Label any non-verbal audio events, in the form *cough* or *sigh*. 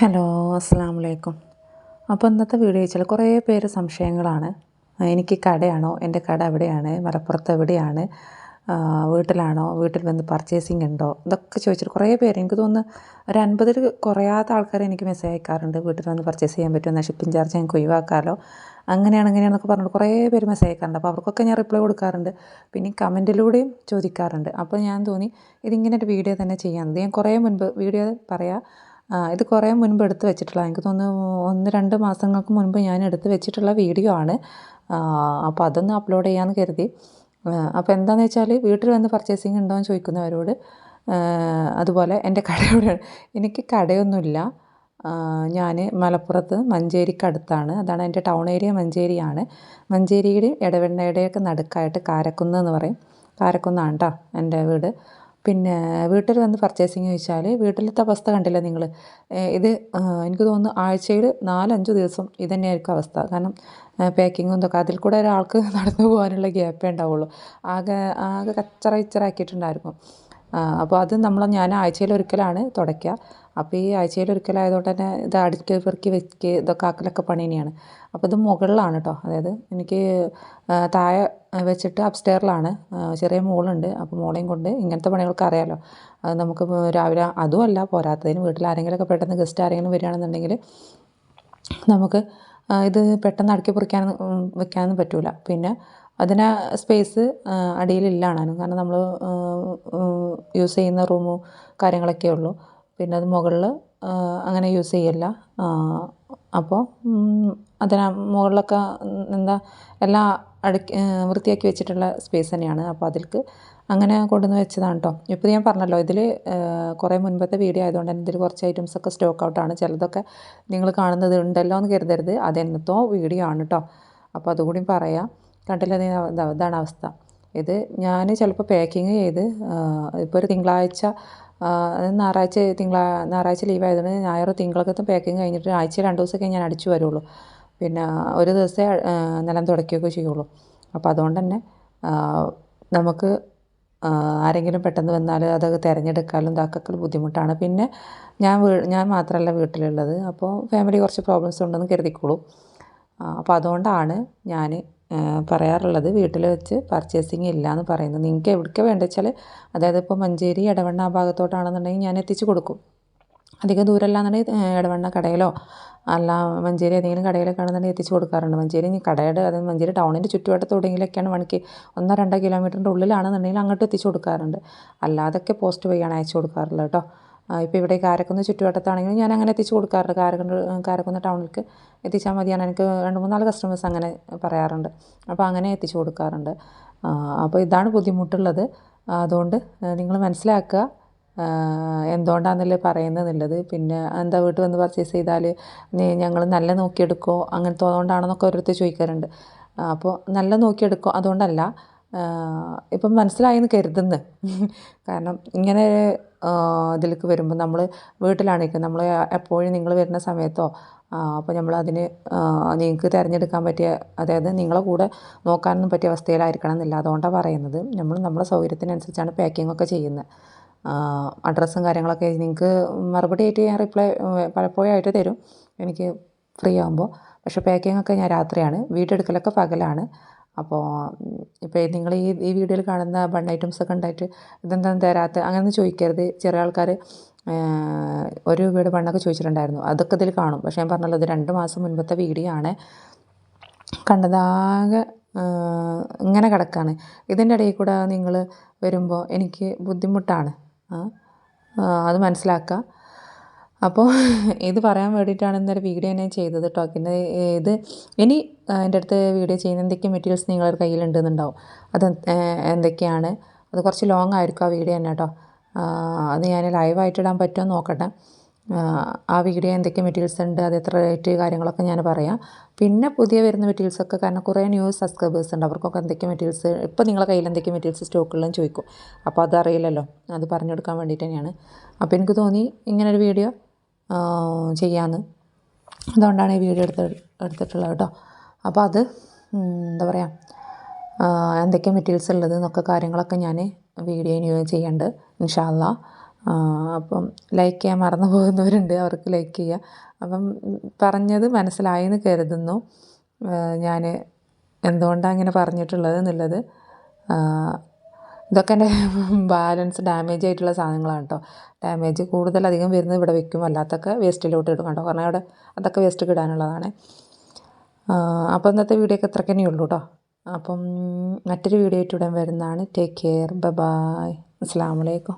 Hello അസ്സാം വലൈക്കും അപ്പോൾ ഇന്നത്തെ വീഡിയോ വെച്ചാൽ കുറേ പേര് സംശയങ്ങളാണ്. എനിക്ക് കടയാണോ? എന്റെ കട എവിടെയാണ്? മലപ്പുറത്ത് എവിടെയാണ്? വീട്ടിലാണോ? വീട്ടിൽ വന്ന് പർച്ചേസിങ് ഉണ്ടോ? ഇതൊക്കെ ചോദിച്ചിട്ട് കുറേ പേര് എനിക്ക് തോന്നുന്നു ഒരു അൻപതിൽ കുറയാത്ത ആൾക്കാർ എനിക്ക് മെസ്സേജ് അയക്കാറുണ്ട്. വീട്ടിൽ വന്ന് പർച്ചേസ് ചെയ്യാൻ പറ്റുമോ? ഷിപ്പിംഗ് ചാർജ് ഞങ്ങൾക്ക് ഒഴിവാക്കാമല്ലോ അങ്ങനെയാണ് അങ്ങനെയാണെന്നൊക്കെ പറഞ്ഞിട്ട് കുറേ പേര് മെസ്സേജ് അയക്കാറുണ്ട്. അപ്പോൾ അവർക്കൊക്കെ ഞാൻ റിപ്ലൈ കൊടുക്കാറുണ്ട്. പിന്നെ കമന്റിലൂടെയും ചോദിക്കാറുണ്ട്. അപ്പോൾ ഞാൻ തോന്നി ഇതിങ്ങനെ ഒരു വീഡിയോ തന്നെ ചെയ്യാമെന്ന് ഞാൻ കുറേ മുൻപ് വീഡിയോ പറയാം. ഇത് കുറേ മുൻപ് എടുത്ത് വെച്ചിട്ടുള്ള എനിക്ക് തോന്നുന്നു ഒന്ന് രണ്ട് മാസങ്ങൾക്ക് മുൻപ് ഞാൻ എടുത്ത് വെച്ചിട്ടുള്ള വീഡിയോ ആണ്. അപ്പോൾ അതൊന്ന് അപ്ലോഡ് ചെയ്യാമെന്ന് കരുതി. അപ്പോൾ എന്താണെന്ന് വെച്ചാൽ വീട്ടിൽ വന്ന് പർച്ചേസിങ് ഉണ്ടോ എന്ന് ചോദിക്കുന്നവരോട് അതുപോലെ എന്റെ കടയോട് എനിക്ക് കടയൊന്നുമില്ല. ഞാൻ മലപ്പുറത്ത് മഞ്ചേരിക്കടുത്താണ് അതാണ് എന്റെ ടൗൺ ഏരിയ മഞ്ചേരിയാണ്. മഞ്ചേരിയുടെ ഇടവെണ്ണയുടെയൊക്കെ നടുക്കായിട്ട് കാരക്കുന്ന് എന്ന് പറയും. കാരക്കുന്നാണ് കേട്ടോ എന്റെ വീട്. പിന്നെ വീട്ടിൽ വന്ന് പർച്ചേസിങ് ചോദിച്ചാൽ വീട്ടിലത്തെ അവസ്ഥ കണ്ടില്ലേ നിങ്ങൾ ഇത് എനിക്ക് തോന്നുന്നു ആഴ്ചയിൽ നാലഞ്ച് ദിവസം ഇത് തന്നെയായിരിക്കും അവസ്ഥ. കാരണം പാക്കിങ്ങും ഇതൊക്കെ അതിൽ കൂടെ ഒരാൾക്ക് *laughs* നടന്നു പോകാനുള്ള ഗ്യാപ്പേ ഉണ്ടാവുള്ളൂ. ആകെ ആകെ കച്ചറ ഇച്ചറ ഇച്ചറാക്കിയിട്ടുണ്ടായിരുന്നു അപ്പോൾ അത് നമ്മൾ ഞാൻ ആഴ്ചയിൽ ഒരിക്കലാണ് തുടയ്ക്കുക. അപ്പോൾ ഈ ആഴ്ചയിൽ ഒരിക്കലായതുകൊണ്ട് തന്നെ ഇത് അടുക്കി പെറുക്കി വെക്ക് ഇതൊക്കെ ആക്കലൊക്കെ പണി തന്നെയാണ്. അപ്പോൾ ഇത് മുകളിലാണ് കേട്ടോ അതായത് എനിക്ക് താഴെ വെച്ചിട്ട് അപ്സ്റ്റെയറിലാണ്. ചെറിയ മോളുണ്ട്. അപ്പോൾ മോളെയും കൊണ്ട് ഇങ്ങനത്തെ പണികൾക്ക് അറിയാമല്ലോ അത് നമുക്ക് രാവിലെ അതുമല്ല പോരാത്തതിന് വീട്ടിൽ ആരെങ്കിലുമൊക്കെ പെട്ടെന്ന് ഗസ്റ്റ് ആരെങ്കിലും വരികയാണെന്നുണ്ടെങ്കിൽ നമുക്ക് ഇത് പെട്ടെന്ന് അടുക്കി പൊറിക്കാൻ വെക്കാനൊന്നും പറ്റൂല. പിന്നെ അതിന് സ്പേസ് അടിയിലില്ലാണാനും കാരണം നമ്മൾ യൂസ് ചെയ്യുന്ന റൂമും കാര്യങ്ങളൊക്കെ ഉള്ളൂ. പിന്നെ അത് മുകളിൽ അങ്ങനെ യൂസ് ചെയ്യില്ല. അപ്പോൾ അതിന് മുകളിലൊക്കെ എന്താ എല്ലാം അടുക്കി വൃത്തിയാക്കി വെച്ചിട്ടുള്ള സ്പേസ് തന്നെയാണ്. അപ്പോൾ അതിൽക്ക് അങ്ങനെ കൊണ്ടുവന്ന് വെച്ചതാണ് കേട്ടോ ഇപ്പോൾ ഞാൻ പറഞ്ഞല്ലോ ഇതിൽ കുറേ മുൻപത്തെ വീഡിയോ ആയതുകൊണ്ട് തന്നെ ഇതിൽ കുറച്ച് ഐറ്റംസ് ഒക്കെ സ്റ്റോക്ക് ഔട്ടാണ് ചിലതൊക്കെ നിങ്ങൾ കാണുന്നത് ഉണ്ടല്ലോ എന്ന് കരുതരുത്. അതെന്നത്തോ വീഡിയോ ആണ് കേട്ടോ അപ്പോൾ അതുകൂടി പറയാം. കണ്ടില്ല ഇതാണ് അവസ്ഥ. ഇത് ഞാൻ ചിലപ്പോൾ പാക്കിങ് ചെയ്ത് ഇപ്പോൾ ഒരു തിങ്കളാഴ്ച ഞായറാഴ്ച തിങ്കളാ ഞായറാഴ്ച ലീവ് ആയതുകൊണ്ട് ഞായർ തിങ്കളൊക്കെ പാക്കിങ് കഴിഞ്ഞിട്ട് ആഴ്ച രണ്ട് ദിവസമൊക്കെ ഞാൻ അടിച്ചു വരുള്ളൂ. പിന്നെ ഒരു ദിവസമേ നിലം തുടയ്ക്കുകയൊക്കെ ചെയ്യുള്ളൂ. അപ്പോൾ അതുകൊണ്ട് തന്നെ നമുക്ക് ആരെങ്കിലും പെട്ടെന്ന് വന്നാൽ അതൊക്കെ തിരഞ്ഞെടുക്കാനും ഇതാക്കൊക്കെ ബുദ്ധിമുട്ടാണ്. പിന്നെ ഞാൻ വീ ഞാൻ മാത്രമല്ല വീട്ടിലുള്ളത്. അപ്പോൾ ഫാമിലി കുറച്ച് പ്രോബ്ലംസ് ഉണ്ടെന്ന് കരുതിക്കോളൂ. അപ്പോൾ അതുകൊണ്ടാണ് ഞാൻ പറയാറുള്ളത് വീട്ടിൽ വെച്ച് പർച്ചേസിങ് ഇല്ല എന്ന് പറയുന്നത്. നിങ്ങൾക്ക് എവിടേക്ക് വേണ്ടത് വെച്ചാൽ അതായത് ഇപ്പോൾ മഞ്ചേരി ഇടവണ്ണ ആ ഭാഗത്തോട്ടാണെന്നുണ്ടെങ്കിൽ ഞാൻ എത്തിച്ചു കൊടുക്കും. അധികം ദൂരമല്ല എന്നുണ്ടെങ്കിൽ ഇടവണ്ണ കടയിലോ അല്ല മഞ്ചേരി ഏതെങ്കിലും കടയിലൊക്കെ ആണെന്നുണ്ടെങ്കിൽ എത്തിച്ചു കൊടുക്കാറുണ്ട്. മഞ്ചേരി കടയുടെ അതായത് മഞ്ചേരി ടൗണിന്റെ ചുറ്റുവട്ടത്ത് എവിടെയെങ്കിലൊക്കെയാണ് മണിക്ക് ഒന്നോ രണ്ടോ കിലോമീറ്ററിന്റെ ഉള്ളിലാണെന്നുണ്ടെങ്കിൽ അങ്ങോട്ട് എത്തിച്ചു കൊടുക്കാറുണ്ട്. അല്ലാതൊക്കെ പോസ്റ്റ് വഴിയാണ് അയച്ചു കൊടുക്കാറുള്ളത് കേട്ടോ. ഇപ്പോൾ ഇവിടെ കാരക്കുന്ന് ചുറ്റുവട്ടത്താണെങ്കിലും ഞാൻ അങ്ങനെ എത്തിച്ച് കൊടുക്കാറുണ്ട്. കാരക്കുന്ന് കാരക്കുന്ന് ടൗണിലേക്ക് എത്തിച്ചാൽ മതിയാണ് എനിക്ക് രണ്ട് മൂന്നാൽ കസ്റ്റമേഴ്സ് അങ്ങനെ പറയാറുണ്ട്. അപ്പോൾ അങ്ങനെ എത്തിച്ച് കൊടുക്കാറുണ്ട്. അപ്പോൾ ഇതാണ് ബുദ്ധിമുട്ടുള്ളത്. അതുകൊണ്ട് നിങ്ങൾ മനസ്സിലാക്കുക എന്തുകൊണ്ടാണെന്നല്ലേ പറയുന്നതെന്നുള്ളത്. പിന്നെ എന്താ വീട്ടിൽ വന്ന് പർച്ചേസ് ചെയ്താൽ ഞങ്ങൾ നല്ല നോക്കിയെടുക്കോ? അങ്ങനത്തെ അതുകൊണ്ടാണെന്നൊക്കെ ഓരോരുത്തർ ചോദിക്കാറുണ്ട്. അപ്പോൾ നല്ല നോക്കിയെടുക്കോ? അതുകൊണ്ടല്ല ഇപ്പം മനസ്സിലായെന്ന് കരുതുന്നു. *laughs* കാരണം ഇങ്ങനെ ഇതിലേക്ക് വരുമ്പോൾ നമ്മൾ വീട്ടിലാണെങ്കിൽ നമ്മൾ എപ്പോഴും നിങ്ങൾ വരുന്ന സമയത്തോ അപ്പോൾ നമ്മൾ അതിന് നിങ്ങൾക്ക് തിരഞ്ഞെടുക്കാൻ പറ്റിയ അതായത് നിങ്ങളെ കൂടെ നോക്കാനൊന്നും പറ്റിയ അവസ്ഥയിലായിരിക്കണം എന്നില്ല. അതുകൊണ്ടാണ് പറയുന്നത്. നമ്മൾ നമ്മുടെ സൗകര്യത്തിനനുസരിച്ചാണ് പാക്കിംഗ് ഒക്കെ ചെയ്യുന്നത് അഡ്രസ്സും കാര്യങ്ങളൊക്കെ നിങ്ങൾക്ക് മറുപടി ആയിട്ട് ഞാൻ റിപ്ലൈ പലപ്പോഴും ആയിട്ട് തരും. എനിക്ക് ഫ്രീ ആകുമ്പോൾ പക്ഷേ പാക്കിംഗ് ഒക്കെ ഞാൻ രാത്രിയാണ്. വീടെടുക്കലൊക്കെ പകലാണ്. അപ്പോൾ ഇപ്പോൾ നിങ്ങൾ ഈ ഈ വീഡിയോയിൽ കാണുന്ന ബൺ ഐറ്റംസ് ഒക്കെ ഉണ്ടായിട്ട് ഇതെന്താ തരാത്ത അങ്ങനെയൊന്നും ചോദിക്കരുത്. ചെറിയ ആൾക്കാർ ഒരു വീട് ബണ്ണൊക്കെ ചോദിച്ചിട്ടുണ്ടായിരുന്നു. അതൊക്കെ ഇതിൽ കാണും. പക്ഷേ ഞാൻ പറഞ്ഞല്ലോ ഇത് രണ്ട് മാസം മുൻപത്തെ വീഡിയോ ആണ്. കണ്ടതാകെ ഇങ്ങനെ കിടക്കാണ്. ഇതിന്റെ ഇടയിൽ കൂടെ നിങ്ങൾ വരുമ്പോൾ എനിക്ക് ബുദ്ധിമുട്ടാണ്. അത് മനസ്സിലാക്കുക അപ്പോൾ ഇത് പറയാൻ വേണ്ടിയിട്ടാണ് ഇന്നൊരു വീഡിയോ ഞാൻ ചെയ്തത് കേട്ടോ പിന്നെ ഇത് ഇനി എന്റെ അടുത്ത് വീഡിയോ ചെയ്യുന്ന എന്തൊക്കെ മെറ്റീരിയൽസ് നിങ്ങളുടെ കയ്യിലുണ്ടെന്നുണ്ടാവും. അത് എന്തൊക്കെയാണ്? അത് കുറച്ച് ലോങ് ആയിരിക്കും ആ വീഡിയോ തന്നെ കേട്ടോ അത് ഞാൻ ലൈവായിട്ട് ഇടാൻ പറ്റുമോ നോക്കട്ടെ. ആ, വീഡിയോ എന്തൊക്കെ മെറ്റീരിയൽസ് ഉണ്ട്? അത് എത്ര റേറ്റ് കാര്യങ്ങളൊക്കെ ഞാൻ പറയാം. പിന്നെ പുതിയ വരുന്ന മെറ്റീരിയൽസൊക്കെ കാരണം കുറേ ന്യൂ സബ്സ്ക്രൈബേഴ്സ് ഉണ്ട്. അവർക്കൊക്കെ എന്തൊക്കെ മെറ്റീരിയൽസ് ഇപ്പോൾ നിങ്ങളുടെ കയ്യിൽ എന്തൊക്കെ മെറ്റീരിയൽസ് സ്റ്റോക്കുള്ളതെന്ന് ചോദിക്കും. അപ്പോൾ അതറിയില്ലല്ലോ അത് പറഞ്ഞു കൊടുക്കാൻ വേണ്ടിയിട്ട് തന്നെയാണ്. അപ്പോൾ എനിക്ക് തോന്നി ഇങ്ങനൊരു വീഡിയോ ചെയ്യാമെന്ന് അതുകൊണ്ടാണ് ഈ വീഡിയോ എടുത്ത് എടുത്തിട്ടുള്ളത് കേട്ടോ. അപ്പോൾ അത് എന്താ പറയുക എന്തൊക്കെ മെറ്റീരിയൽസ് ഉള്ളത് എന്നൊക്കെ കാര്യങ്ങളൊക്കെ ഞാൻ വീഡിയോ ചെയ്യുന്നുണ്ട് ഇൻഷാല്ല അപ്പം ലൈക്ക് ചെയ്യാൻ മറന്നു പോകുന്നവരുണ്ട് അവർക്ക് ലൈക്ക് ചെയ്യുക അപ്പം പറഞ്ഞത് മനസ്സിലായെന്ന് കരുതുന്നു. ഞാൻ എന്തുകൊണ്ടാണ് ഇങ്ങനെ പറഞ്ഞിട്ടുള്ളത് എന്നുള്ളത്? ഇതൊക്കെ എന്റെ *laughs* ബാലൻസ് ഡാമേജ് ആയിട്ടുള്ള സാധനങ്ങളാണ് കേട്ടോ. ഡാമേജ് കൂടുതലധികം വരുന്നത് ഇവിടെ വെക്കും. അല്ലാത്തൊക്കെ വേസ്റ്റിലോട്ട് ഇടും കേട്ടോ. കാരണം അവിടെ അതൊക്കെ വേസ്റ്റ് കിടാനുള്ളതാണ് അപ്പോൾ ഇന്നത്തെ വീഡിയോ ഒക്കെ ഇത്രയ്ക്ക് തന്നെ ഉള്ളൂ കേട്ടോ. അപ്പം മറ്റൊരു വീഡിയോ ആയിട്ട് ഉടൻ വരുന്നതാണ്. ടേക്ക് കെയർ ബൈ അസ്സാം വലൈക്കും